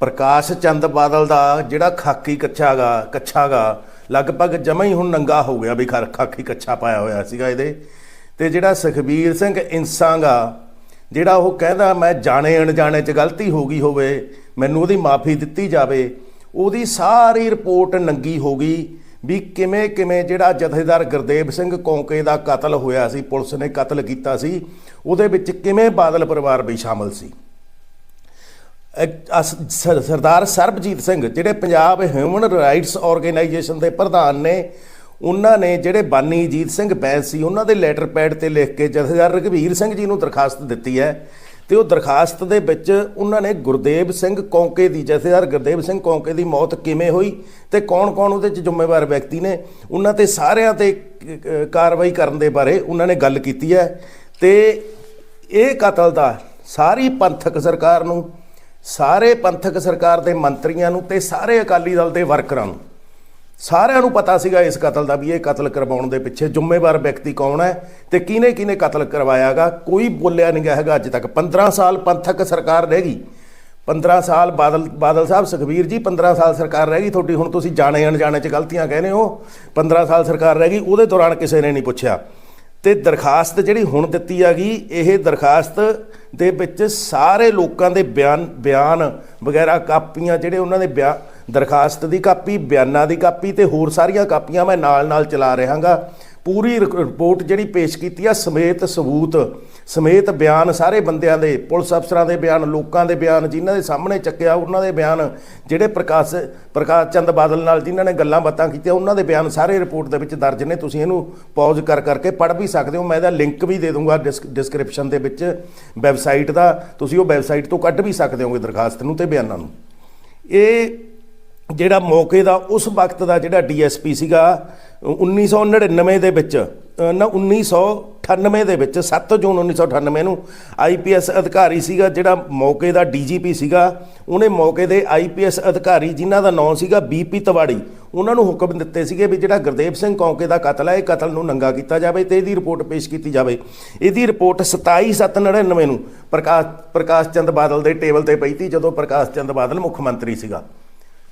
ਪ੍ਰਕਾਸ਼ ਚੰਦ ਬਾਦਲ ਦਾ ਜਿਹੜਾ ਖਾਕੀ ਕੱਚਾਗਾ ਕੱਚਾਗਾ ਲਗਭਗ ਜਮਾ ਹੀ ਹੁਣ ਨੰਗਾ ਹੋ ਗਿਆ ਵੀ ਖਾ- ਖਾਕੀ ਕੱਛਾ ਪਾਇਆ ਹੋਇਆ ਸੀਗਾ ਇਹਦੇ। ਤੇ ਜਿਹੜਾ ਸੁਖਬੀਰ ਸਿੰਘ ਇਨਸਾਂਗਾ, ਜਿਹੜਾ ਉਹ ਕਹਿੰਦਾ, ਮੈਂ ਜਾਣੇ ਅਣਜਾਣੇ ਚ ਗਲਤੀ ਹੋ ਗਈ ਹੋਵੇ, ਮੈਨੂੰ ਉਹਦੀ ਮਾਫੀ ਦਿੱਤੀ ਜਾਵੇ। ਉਹਦੀ ਸਾਰੀ ਰਿਪੋਰਟ ਨੰਗੀ ਹੋ ਗਈ ਵੀ ਕਿਵੇਂ ਕਿਵੇਂ ਜਿਹੜਾ ਜਥੇਦਾਰ ਗੁਰਦੇਵ ਸਿੰਘ ਕੌਂਕੇ ਦਾ ਕਤਲ ਹੋਇਆ ਸੀ, ਪੁਲਿਸ ਨੇ ਕਤਲ ਕੀਤਾ ਸੀ, ਉਹਦੇ ਵਿੱਚ ਕਿਵੇਂ ਬਾਦਲ ਪਰਿਵਾਰ ਵੀ ਸ਼ਾਮਲ ਸੀ। ਸਰਦਾਰ ਸਰਬਜੀਤ ਸਿੰਘ, ਜਿਹੜੇ ਪੰਜਾਬ ਹਿਊਮਨ ਰਾਈਟਸ ਆਰਗੇਨਾਈਜੇਸ਼ਨ ਦੇ ਪ੍ਰਧਾਨ ਨੇ, ਉਹਨਾਂ ਨੇ ਜਿਹੜੇ ਬਾਨੀ ਜੀਤ ਸਿੰਘ ਬੈਂਸ ਸੀ, ਉਹਨਾਂ ਦੇ ਲੈਟਰ ਪੈਡ ਤੇ ਲਿਖ ਕੇ ਜਥੇਦਾਰ ਰਘਵੀਰ ਸਿੰਘ ਜੀ ਨੂੰ ਦਰਖਾਸਤ ਦਿੱਤੀ ਹੈ। ਤੇ ਉਹ ਦਰਖਾਸਤ ਦੇ ਵਿੱਚ ਉਹਨਾਂ ਨੇ ਗੁਰਦੇਵ ਸਿੰਘ ਕੌਂਕੇ ਦੀ, ਜਥੇਦਾਰ ਗੁਰਦੇਵ ਸਿੰਘ ਕੌਂਕੇ ਦੀ ਮੌਤ ਕਿਵੇਂ ਹੋਈ ਤੇ ਕੌਣ-ਕੌਣ ਉਹਦੇ 'ਚ ਜ਼ਿੰਮੇਵਾਰ ਵਿਅਕਤੀ ਨੇ, ਉਹਨਾਂ ਤੇ ਸਾਰਿਆਂ ਤੇ ਕਾਰਵਾਈ ਕਰਨ ਦੇ ਬਾਰੇ ਉਹਨਾਂ ਨੇ ਗੱਲ ਕੀਤੀ ਹੈ। ਤੇ ਇਹ ਕਤਲ ਦਾ ਸਾਰੀ ਪੰਥਕ ਸਰਕਾਰ ਨੂੰ ਸਾਰੇ ਪੰਥਕ ਸਰਕਾਰ ਦੇ ਮੰਤਰੀਆਂ ਨੂੰ ਤੇ ਸਾਰੇ ਅਕਾਲੀ ਦਲ ਦੇ ਵਰਕਰਾਂ ਨੂੰ। ਸਾਰਿਆਂ ਨੂੰ ਪਤਾ ਸੀਗਾ ਇਸ ਕਤਲ ਦਾ ਵੀ ਇਹ ਕਤਲ ਕਰਵਾਉਣ ਦੇ ਪਿੱਛੇ ਜ਼ਿੰਮੇਵਾਰ ਵਿਅਕਤੀ ਕੌਣ ਹੈ ਤੇ ਕਿਹਨੇ ਕਿਹਨੇ ਕਤਲ ਕਰਵਾਇਆਗਾ, ਕੋਈ ਬੋਲਿਆ ਨਹੀਂ ਗਿਆ ਹੈਗਾ ਅੱਜ ਤੱਕ। 15 ਸਾਲ ਪੰਥਕ ਸਰਕਾਰ ਰਹਿ ਗਈ। 15 ਸਾਲ ਬਾਦਲ ਬਾਦਲ ਸਾਹਿਬ, ਸੁਖਬੀਰ ਜੀ 15 ਸਾਲ ਸਰਕਾਰ ਰਹਿ ਗਈ ਤੁਹਾਡੀ, ਹੁਣ ਤੁਸੀਂ ਜਾਣੇ ਅਣਜਾਣੇ ਚ ਗਲਤੀਆਂ ਕਹਿੰਦੇ ਹੋ। 15 ਸਾਲ ਸਰਕਾਰ ਰਹਿ ਗਈ, ਉਹਦੇ ਦੌਰਾਨ ਕਿਸੇ ਨੇ ਨਹੀਂ ਪੁੱਛਿਆ। ਤੇ ਦਰਖਾਸਤ ਜਿਹੜੀ ਹੁਣ ਦਿੱਤੀ ਹੈਗੀ ਇਹ ਦਰਖਾਸਤ ਦੇ ਵਿੱਚ ਸਾਰੇ ਲੋਕਾਂ ਦੇ ਬਿਆਨ ਬਿਆਨ ਵਗੈਰਾ ਕਾਪੀਆਂ ਜਿਹੜੇ ਉਹਨਾਂ ਦੇ ਬਿਆ, ਦਰਖਾਸਤ ਦੀ ਕਾਪੀ, ਬਿਆਨਾਂ ਦੀ ਕਾਪੀ ਤੇ ਹੋਰ ਸਾਰੀਆਂ ਕਾਪੀਆਂ ਮੈਂ ਨਾਲ ਨਾਲ ਚਲਾ ਰਹਾਂਗਾ। ਪੂਰੀ ਰਿਕ- ਰਿਪੋਰਟ ਜਿਹੜੀ ਪੇਸ਼ ਕੀਤੀ ਆ, ਸਮੇਤ ਸਬੂਤ, ਸਮੇਤ ਬਿਆਨ ਸਾਰੇ ਬੰਦਿਆਂ ਦੇ, ਪੁਲਿਸ ਅਫਸਰਾਂ ਦੇ ਬਿਆਨ, ਲੋਕਾਂ ਦੇ ਬਿਆਨ, ਜਿਨ੍ਹਾਂ ਦੇ ਸਾਹਮਣੇ ਚੱਕਿਆ ਉਹਨਾਂ ਦੇ ਬਿਆਨ, ਜਿਹੜੇ ਪ੍ਰਕਾਸ਼ ਪ੍ਰਕਾਸ਼ ਚੰਦ ਬਾਦਲ ਨਾਲ ਜਿਨ੍ਹਾਂ ਨੇ ਗੱਲਾਂ ਬਾਤਾਂ ਕੀਤੀਆਂ, ਉਹਨਾਂ ਦੇ ਬਿਆਨ ਸਾਰੇ ਰਿਪੋਰਟ ਦੇ ਵਿੱਚ ਦਰਜ ਨੇ, ਤੁਸੀਂ ਇਹਨੂੰ ਪੌਜ਼ ਕਰ ਕਰਕੇ ਪੜ੍ਹ ਵੀ ਸਕਦੇ ਹੋ। ਮੈਂ ਇਹਦਾ ਲਿੰਕ ਵੀ ਦੇ ਦੂੰਗਾ ਡਿਸਕ੍ਰਿਪਸ਼ਨ ਦੇ ਵਿੱਚ, ਵੈਬਸਾਈਟ ਦਾ, ਤੁਸੀਂ ਉਹ ਵੈਬਸਾਈਟ ਤੋਂ ਕੱਢ ਵੀ ਸਕਦੇ ਹੋਗੇ ਦਰਖਾਸਤ ਨੂੰ ਤੇ ਬਿਆਨਾਂ ਨੂੰ। ਇਹ ਜਿਹੜਾ ਮੌਕੇ ਦਾ ਉਸ ਵਕਤ ਦਾ ਜਿਹੜਾ ਡੀਐਸਪੀ ਸੀਗਾ 1999 ਦੇ ਵਿੱਚ ਅ, ਨਾ 1998 ਦੇ ਵਿੱਚ 7 ਜੂਨ 1998 ਨੂੰ ਆਈਪੀਐਸ ਅਧਿਕਾਰੀ ਸੀਗਾ ਜਿਹੜਾ ਮੌਕੇ ਦਾ ਡੀਜੀਪੀ ਸੀਗਾ ਉਹਨੇ ਮੌਕੇ ਦੇ ਆਈਪੀਐਸ ਅਧਿਕਾਰੀ ਜਿਨ੍ਹਾਂ ਦਾ ਨਾਮ ਸੀਗਾ ਬੀਪੀ ਤਵਾੜੀ ਉਹਨਾਂ ਨੂੰ ਹੁਕਮ ਦਿੱਤੇ ਸੀਗੇ ਵੀ ਜਿਹੜਾ ਗੁਰਦੇਵ ਸਿੰਘ ਕੌਂਕੇ ਦਾ ਕਤਲ ਹੈ ਇਹ ਕਤਲ ਨੂੰ ਨੰਗਾ ਕੀਤਾ ਜਾਵੇ ਤੇ ਇਹਦੀ ਰਿਪੋਰਟ ਪੇਸ਼ ਕੀਤੀ ਜਾਵੇ। ਇਹਦੀ ਰਿਪੋਰਟ 27/7/99 ਨੂੰ ਪ੍ਰਕਾਸ਼ ਪ੍ਰਕਾਸ਼ ਚੰਦ ਬਾਦਲ ਦੇ ਟੇਬਲ ਤੇ ਪਈ ਸੀ ਜਦੋਂ ਪ੍ਰਕਾਸ਼ ਚੰਦ ਬਾਦਲ ਮੁੱਖ ਮੰਤਰੀ ਸੀਗਾ।